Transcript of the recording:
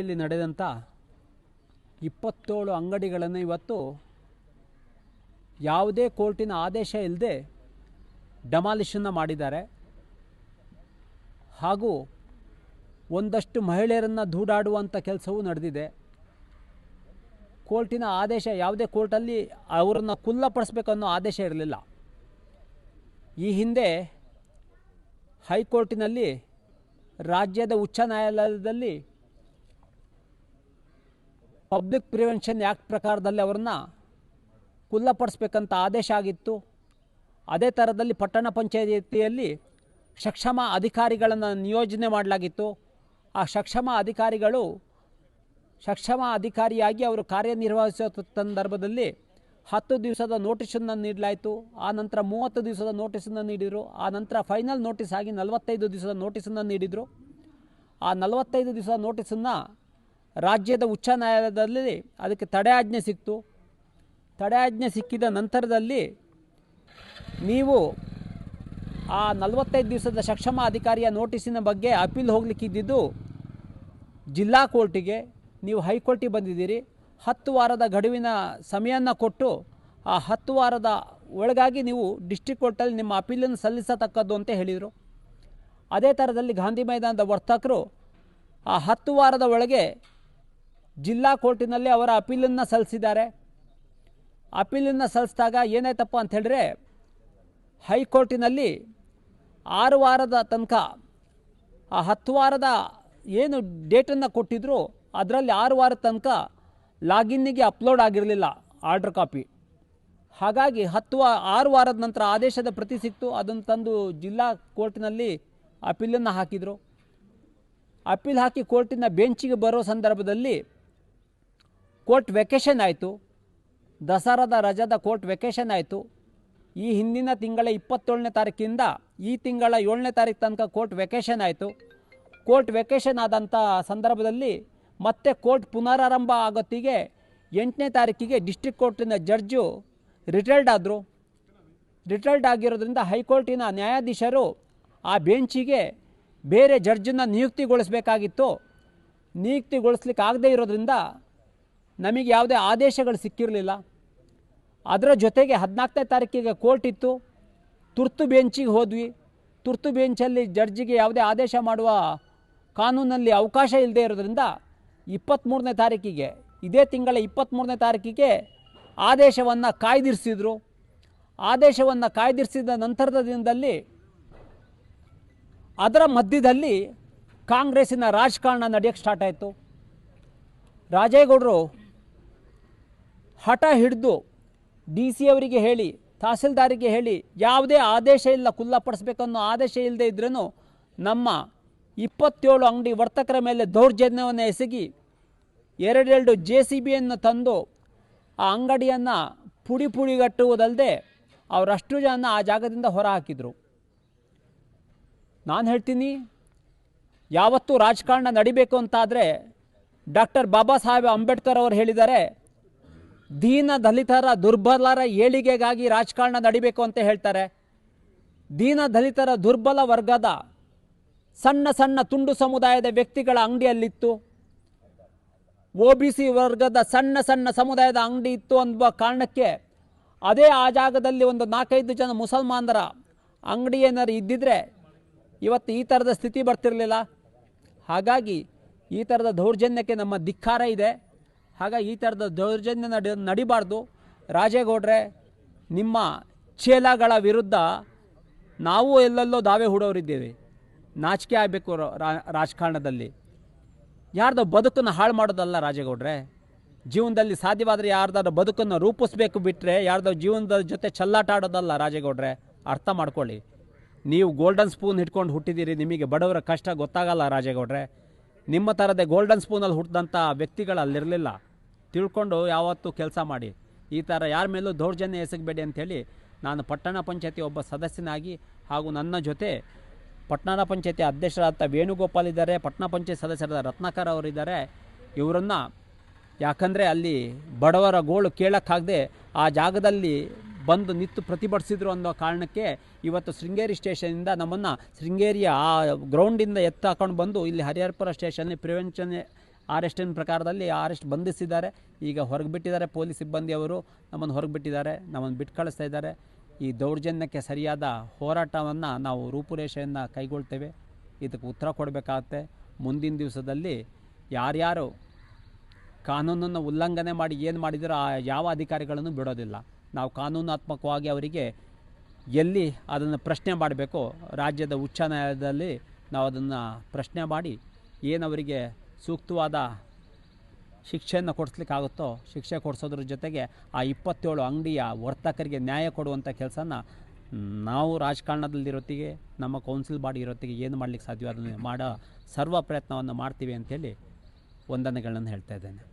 ಶೃಂಗೇರಿಯಲ್ಲಿ ನಡೆದಂಥ ಇಪ್ಪತ್ತೇಳು ಅಂಗಡಿಗಳನ್ನು ಇವತ್ತು ಯಾವುದೇ ಕೋರ್ಟಿನ ಆದೇಶ ಇಲ್ಲದೆ ಡಮಾಲಿಷನ್ನ ಮಾಡಿದ್ದಾರೆ. ಹಾಗೂ ಒಂದಷ್ಟು ಮಹಿಳೆಯರನ್ನು ದೂಡಾಡುವಂಥ ಕೆಲಸವೂ ನಡೆದಿದೆ. ಕೋರ್ಟಿನ ಆದೇಶ ಯಾವುದೇ ಕೋರ್ಟಲ್ಲಿ ಅವರನ್ನು ಕುಲ್ಲಪಡಿಸ್ಬೇಕನ್ನೋ ಆದೇಶ ಇರಲಿಲ್ಲ. ಈ ಹಿಂದೆ ಹೈಕೋರ್ಟಿನಲ್ಲಿ ರಾಜ್ಯದ ಉಚ್ಚ ನ್ಯಾಯಾಲಯದಲ್ಲಿ ಪಬ್ಲಿಕ್ ಪ್ರಿವೆನ್ಷನ್ ಆ್ಯಕ್ಟ್ ಪ್ರಕಾರದಲ್ಲಿ ಅವರನ್ನು ಖುಲ್ಲಪಡಿಸ್ಬೇಕಂತ ಆದೇಶ ಆಗಿತ್ತು. ಅದೇ ಥರದಲ್ಲಿ ಪಟ್ಟಣ ಪಂಚಾಯಿತಿಯಲ್ಲಿ ಸಕ್ಷಮ ಅಧಿಕಾರಿಗಳನ್ನು ನಿಯೋಜನೆ ಮಾಡಲಾಗಿತ್ತು. ಆ ಸಕ್ಷಮ ಅಧಿಕಾರಿಗಳು ಸಕ್ಷಮ ಅಧಿಕಾರಿಯಾಗಿ ಅವರು ಕಾರ್ಯನಿರ್ವಹಿಸುವ ಸಂದರ್ಭದಲ್ಲಿ ಹತ್ತು ದಿವಸದ ನೋಟಿಸನ್ನು ನೀಡಲಾಯಿತು. ಆ ನಂತರ ಮೂವತ್ತು ದಿವಸದ ನೋಟಿಸನ್ನು ನೀಡಿದರು. ಆ ನಂತರ ಫೈನಲ್ ನೋಟಿಸ್ ಆಗಿ ನಲವತ್ತೈದು ದಿವಸದ ನೋಟಿಸನ್ನು ನೀಡಿದರು. ಆ ನಲವತ್ತೈದು ದಿವಸದ ನೋಟಿಸನ್ನು ರಾಜ್ಯದ ಉಚ್ಚ ನ್ಯಾಯಾಲಯದಲ್ಲಿ ಅದಕ್ಕೆ ತಡೆಯಾಜ್ಞೆ ಸಿಕ್ತು. ತಡೆಯಾಜ್ಞೆ ಸಿಕ್ಕಿದ ನಂತರದಲ್ಲಿ ನೀವು ಆ ನಲವತ್ತೈದು ದಿವಸದ ಸಕ್ಷಮ ಅಧಿಕಾರಿಯ ನೋಟಿಸಿನ ಬಗ್ಗೆ ಅಪೀಲ್ ಹೋಗಲಿಕ್ಕಿದ್ದಿದ್ದು ಜಿಲ್ಲಾ ಕೋರ್ಟಿಗೆ ನೀವು ಹೈಕೋರ್ಟಿಗೆ ಬಂದಿದ್ದೀರಿ. ಹತ್ತು ವಾರದ ಗಡುವಿನ ಸಮಯವನ್ನು ಕೊಟ್ಟು ಆ ಹತ್ತು ವಾರದ ಒಳಗಾಗಿ ನೀವು ಡಿಸ್ಟ್ರಿಕ್ ಕೋರ್ಟಲ್ಲಿ ನಿಮ್ಮ ಅಪೀಲನ್ನು ಸಲ್ಲಿಸತಕ್ಕದ್ದು ಅಂತ ಹೇಳಿದರು. ಅದೇ ಥರದಲ್ಲಿ ಗಾಂಧಿ ಮೈದಾನದ ವರ್ತಕರು ಆ ಹತ್ತು ವಾರದ ಒಳಗೆ ಜಿಲ್ಲಾ ಕೋರ್ಟಿನಲ್ಲಿ ಅವರ ಅಪೀಲನ್ನು ಸಲ್ಲಿಸಿದ್ದಾರೆ. ಅಪೀಲನ್ನು ಸಲ್ಲಿಸಿದಾಗ ಏನಾಯ್ತಪ್ಪ ಅಂತ ಹೇಳಿದ್ರೆ, ಹೈಕೋರ್ಟಿನಲ್ಲಿ ಆರು ವಾರದ ತನಕ, ಆ ಹತ್ತು ವಾರದ ಏನು ಡೇಟನ್ನು ಕೊಟ್ಟಿದ್ರು, ಅದರಲ್ಲಿ ಆರು ವಾರದ ತನಕ ಲಾಗಿನ್ನಿಗೆ ಅಪ್ಲೋಡ್ ಆಗಿರಲಿಲ್ಲ ಆರ್ಡ್ರ್ ಕಾಪಿ. ಹಾಗಾಗಿ ಹತ್ತು ವಾ, ಆರು ವಾರದ ನಂತರ ಆದೇಶದ ಪ್ರತಿ ಸಿಕ್ತು, ಅದನ್ನು ತಂದು ಜಿಲ್ಲಾ ಕೋರ್ಟಿನಲ್ಲಿ ಅಪೀಲನ್ನು ಹಾಕಿದರು. ಅಪೀಲ್ ಹಾಕಿ ಕೋರ್ಟಿನ ಬೆಂಚಿಗೆ ಬರೋ ಸಂದರ್ಭದಲ್ಲಿ ಕೋರ್ಟ್ ವೆಕೇಷನ್ ಆಯಿತು. ದಸರಾದ, ರಜಾದ ಕೋರ್ಟ್ ವೆಕೇಷನ್ ಆಯಿತು. ಈ ಹಿಂದಿನ ತಿಂಗಳ ಇಪ್ಪತ್ತೇಳನೇ ತಾರೀಕಿಂದ ಈ ತಿಂಗಳ ಏಳನೇ ತಾರೀಕು ತನಕ ಕೋರ್ಟ್ ವೆಕೇಷನ್ ಆಯಿತು. ಕೋರ್ಟ್ ವೆಕೇಷನ್ ಆದಂಥ ಸಂದರ್ಭದಲ್ಲಿ ಮತ್ತೆ ಕೋರ್ಟ್ ಪುನರಾರಂಭ ಆಗೋತ್ತಿಗೆ ಎಂಟನೇ ತಾರೀಕಿಗೆ ಡಿಸ್ಟ್ರಿಕ್ಟ್ ಕೋರ್ಟಿನ ಜಡ್ಜು ರಿಟೈರ್ಡ್ ಆದರು. ರಿಟೈರ್ಡ್ ಆಗಿರೋದ್ರಿಂದ ಹೈಕೋರ್ಟಿನ ನ್ಯಾಯಾಧೀಶರು ಆ ಬೆಂಚಿಗೆ ಬೇರೆ ಜಡ್ಜನ್ನು ನಿಯುಕ್ತಿಗೊಳಿಸಬೇಕಾಗಿತ್ತು. ನಿಯುಕ್ತಿಗೊಳಿಸ್ಲಿಕ್ಕೆ ಆಗದೇ ಇರೋದ್ರಿಂದ ನಮಗೆ ಯಾವುದೇ ಆದೇಶಗಳು ಸಿಕ್ಕಿರಲಿಲ್ಲ. ಅದರ ಜೊತೆಗೆ ಹದಿನಾಲ್ಕನೇ ತಾರೀಕಿಗೆ ಕೋರ್ಟ್ ಇತ್ತು. ತುರ್ತು ಬೆಂಚಿಗೆ ಹೋದ್ವಿ. ತುರ್ತು ಬೆಂಚಲ್ಲಿ ಜಡ್ಜಿಗೆ ಯಾವುದೇ ಆದೇಶ ಮಾಡುವ ಕಾನೂನಲ್ಲಿ ಅವಕಾಶ ಇಲ್ಲದೆ ಇರೋದ್ರಿಂದ ಇಪ್ಪತ್ತ್ಮೂರನೇ ತಾರೀಕಿಗೆ, ಇದೇ ತಿಂಗಳ ಇಪ್ಪತ್ತ್ಮೂರನೇ ತಾರೀಕಿಗೆ ಆದೇಶವನ್ನು ಕಾಯ್ದಿರಿಸಿದರು. ಆದೇಶವನ್ನು ಕಾಯ್ದಿರಿಸಿದ ನಂತರದ ದಿನದಲ್ಲಿ ಅದರ ಮಧ್ಯದಲ್ಲಿ ಕಾಂಗ್ರೆಸ್ಸಿನ ರಾಜಕಾರಣ ನಡೆಯೋಕ್ಕೆ ಸ್ಟಾರ್ಟ್ ಆಯಿತು. ರಾಜೇಗೌಡರು ಹಠ ಹಿಡಿದು ಡಿ ಸಿ ಅವರಿಗೆ ಹೇಳಿ, ತಹಸೀಲ್ದಾರಿಗೆ ಹೇಳಿ, ಯಾವುದೇ ಆದೇಶ ಇಲ್ಲ ಖುಲ್ಲಪಡಿಸ್ಬೇಕನ್ನೋ ಆದೇಶ ಇಲ್ಲದೆ ಇದ್ರೂ ನಮ್ಮ ಇಪ್ಪತ್ತೇಳು ಅಂಗಡಿ ವರ್ತಕರ ಮೇಲೆ ದೌರ್ಜನ್ಯವನ್ನು ಎಸಗಿ ಎರಡೆರಡು ಜೆ ಸಿ ಬಿಯನ್ನು ತಂದು ಆ ಅಂಗಡಿಯನ್ನು ಪುಡಿ ಪುಡಿಗಟ್ಟುವುದಲ್ಲದೆ ಅವರಷ್ಟು ಜನ ಆ ಜಾಗದಿಂದ ಹೊರ ಹಾಕಿದರು. ನಾನು ಹೇಳ್ತೀನಿ, ಯಾವತ್ತೂ ರಾಜಕಾರಣ ನಡಿಬೇಕು ಅಂತಾದರೆ ಡಾಕ್ಟರ್ ಬಾಬಾ ಸಾಹೇಬ್ ಅಂಬೇಡ್ಕರ್ ಅವರು ಹೇಳಿದ್ದಾರೆ ದೀನ ದಲಿತರ ದುರ್ಬಲರ ಏಳಿಗೆಗಾಗಿ ರಾಜಕಾರಣ ನಡಿಬೇಕು ಅಂತ ಹೇಳ್ತಾರೆ. ದೀನ ದಲಿತರ ದುರ್ಬಲ ವರ್ಗದ ಸಣ್ಣ ಸಣ್ಣ ತುಂಡು ಸಮುದಾಯದ ವ್ಯಕ್ತಿಗಳ ಅಂಗಡಿಯಲ್ಲಿತ್ತು. ಒ ಬಿ ಸಿ ವರ್ಗದ ಸಣ್ಣ ಸಣ್ಣ ಸಮುದಾಯದ ಅಂಗಡಿ ಇತ್ತು ಅನ್ನುವ ಕಾರಣಕ್ಕೆ ಅದೇ ಆ ಜಾಗದಲ್ಲಿ ಒಂದು ನಾಲ್ಕೈದು ಜನ ಮುಸಲ್ಮಾನರ ಅಂಗಡಿ ಏನಾರು ಇದ್ದಿದ್ರೆ ಇವತ್ತು ಈ ಥರದ ಸ್ಥಿತಿ ಬರ್ತಿರಲಿಲ್ಲ. ಹಾಗಾಗಿ ಈ ಥರದ ದೌರ್ಜನ್ಯಕ್ಕೆ ನಮ್ಮ ಧಿಕ್ಕಾರ ಇದೆ. ಹಾಗಾಗಿ ಈ ಥರದ ದೌರ್ಜನ್ಯ ನಡೆ ನಡಿಬಾರ್ದು. ರಾಜೇಗೌಡ್ರೆ, ನಿಮ್ಮ ಚೇಲಗಳ ವಿರುದ್ಧ ನಾವು ಎಲ್ಲೆಲ್ಲೋ ದಾವೆ ಹೂಡೋರಿದ್ದೇವೆ. ನಾಚಿಕೆ ಆಗಬೇಕು ರಾಜಕಾರಣದಲ್ಲಿ. ಯಾರ್ದೋ ಬದುಕನ್ನು ಹಾಳು ಮಾಡೋದಲ್ಲ ರಾಜೇಗೌಡ್ರೆ. ಜೀವನದಲ್ಲಿ ಸಾಧ್ಯವಾದರೆ ಯಾರ್ದಾರ ಬದುಕನ್ನು ರೂಪಿಸ್ಬೇಕು ಬಿಟ್ಟರೆ ಯಾರ್ದೋ ಜೀವನದ ಜೊತೆ ಚಲ್ಲಾಟ ಆಡೋದಲ್ಲ ರಾಜೇಗೌಡ್ರೆ. ಅರ್ಥ ಮಾಡ್ಕೊಳ್ಳಿ. ನೀವು ಗೋಲ್ಡನ್ ಸ್ಪೂನ್ ಹಿಡ್ಕೊಂಡು ಹುಟ್ಟಿದ್ದೀರಿ, ನಿಮಗೆ ಬಡವರ ಕಷ್ಟ ಗೊತ್ತಾಗಲ್ಲ ರಾಜೇಗೌಡ್ರೆ. ನಿಮ್ಮ ಥರದೇ ಗೋಲ್ಡನ್ ಸ್ಪೂನಲ್ಲಿ ಹುಟ್ಟಿದಂಥ ವ್ಯಕ್ತಿಗಳು ಅಲ್ಲಿರಲಿಲ್ಲ ತಿಳ್ಕೊಂಡು ಯಾವತ್ತೂ ಕೆಲಸ ಮಾಡಿ. ಈ ಥರ ಯಾರ ಮೇಲೂ ದೌರ್ಜನ್ಯ ಎಸಗಬೇಡಿ ಅಂಥೇಳಿ ನಾನು ಪಟ್ಟಣ ಪಂಚಾಯತಿ ಒಬ್ಬ ಸದಸ್ಯನಾಗಿ ಹಾಗೂ ನನ್ನ ಜೊತೆ ಪಟ್ಟಣ ಪಂಚಾಯತಿ ಅಧ್ಯಕ್ಷರಾದ ವೇಣುಗೋಪಾಲ್ ಇದ್ದಾರೆ, ಪಟ್ಟಣ ಪಂಚಾಯತ್ ಸದಸ್ಯರಾದ ರತ್ನಾಕರ್ ಅವರಿದ್ದಾರೆ ಇವರನ್ನು ಯಾಕಂದರೆ ಅಲ್ಲಿ ಬಡವರ ಗೋಳು ಕೇಳೋಕ್ಕಾಗದೆ ಆ ಜಾಗದಲ್ಲಿ ಬಂದು ನಿಂತು ಪ್ರತಿಭಟಿಸಿದ್ರು ಅನ್ನೋ ಕಾರಣಕ್ಕೆ ಇವತ್ತು ಶೃಂಗೇರಿ ಸ್ಟೇಷನಿಂದ ನಮ್ಮನ್ನು ಶೃಂಗೇರಿಯ ಆ ಗ್ರೌಂಡಿಂದ ಎತ್ತಾಕೊಂಡು ಬಂದು ಇಲ್ಲಿ ಹರಿಹರಪುರ ಸ್ಟೇಷನ್ನಲ್ಲಿ ಪ್ರಿವೆನ್ಷನ್ ಅರೆಸ್ಟಿನ ಪ್ರಕಾರದಲ್ಲಿ ಆರೆಸ್ಟ್ ಬಂಧಿಸಿದ್ದಾರೆ. ಈಗ ಹೊರಗೆ ಬಿಟ್ಟಿದ್ದಾರೆ ಪೊಲೀಸ್ ಸಿಬ್ಬಂದಿಯವರು ನಮ್ಮನ್ನು ಹೊರಗೆ ಬಿಟ್ಟಿದ್ದಾರೆ. ನಮ್ಮನ್ನು ಬಿಟ್ಟು ಕಳಿಸ್ತಾ ಇದ್ದಾರೆ. ಈ ದೌರ್ಜನ್ಯಕ್ಕೆ ಸರಿಯಾದ ಹೋರಾಟವನ್ನು ನಾವು ರೂಪುರೇಷೆಯನ್ನು ಕೈಗೊಳ್ತೇವೆ. ಇದಕ್ಕೆ ಉತ್ತರ ಕೊಡಬೇಕಾಗತ್ತೆ. ಮುಂದಿನ ದಿವಸದಲ್ಲಿ ಯಾರ್ಯಾರು ಕಾನೂನನ್ನು ಉಲ್ಲಂಘನೆ ಮಾಡಿ ಏನು ಮಾಡಿದರೂ ಆ ಯಾವ ಅಧಿಕಾರಿಗಳನ್ನು ಬಿಡೋದಿಲ್ಲ. ನಾವು ಕಾನೂನಾತ್ಮಕವಾಗಿ ಅವರಿಗೆ ಎಲ್ಲಿ ಅದನ್ನು ಪ್ರಶ್ನೆ ಮಾಡಬೇಕು, ರಾಜ್ಯದ ಉಚ್ಚ ನ್ಯಾಯಾಲಯದಲ್ಲಿ ನಾವು ಅದನ್ನು ಪ್ರಶ್ನೆ ಮಾಡಿ ಏನು ಅವರಿಗೆ ಸೂಕ್ತವಾದ ಶಿಕ್ಷೆಯನ್ನು ಕೊಡಿಸ್ಲಿಕ್ಕಾಗುತ್ತೋ, ಶಿಕ್ಷೆ ಕೊಡಿಸೋದ್ರ ಜೊತೆಗೆ ಆ ಇಪ್ಪತ್ತೇಳು ಅಂಗಡಿಯ ವರ್ತಕರಿಗೆ ನ್ಯಾಯ ಕೊಡುವಂಥ ಕೆಲಸನ ನಾವು ರಾಜಕಾರಣದಲ್ಲಿರೋತ್ತಿಗೆ, ನಮ್ಮ ಕೌನ್ಸಿಲ್ ಬಾಡಿ ಇರೋತ್ತಿಗೆ ಏನು ಮಾಡಲಿಕ್ಕೆ ಸಾಧ್ಯ ಅದನ್ನು ಮಾಡೋ, ಸರ್ವ ಪ್ರಯತ್ನವನ್ನು ಮಾಡ್ತೀವಿ ಅಂಥೇಳಿ ವಂದನೆಗಳನ್ನು ಹೇಳ್ತಾ ಇದ್ದೇನೆ.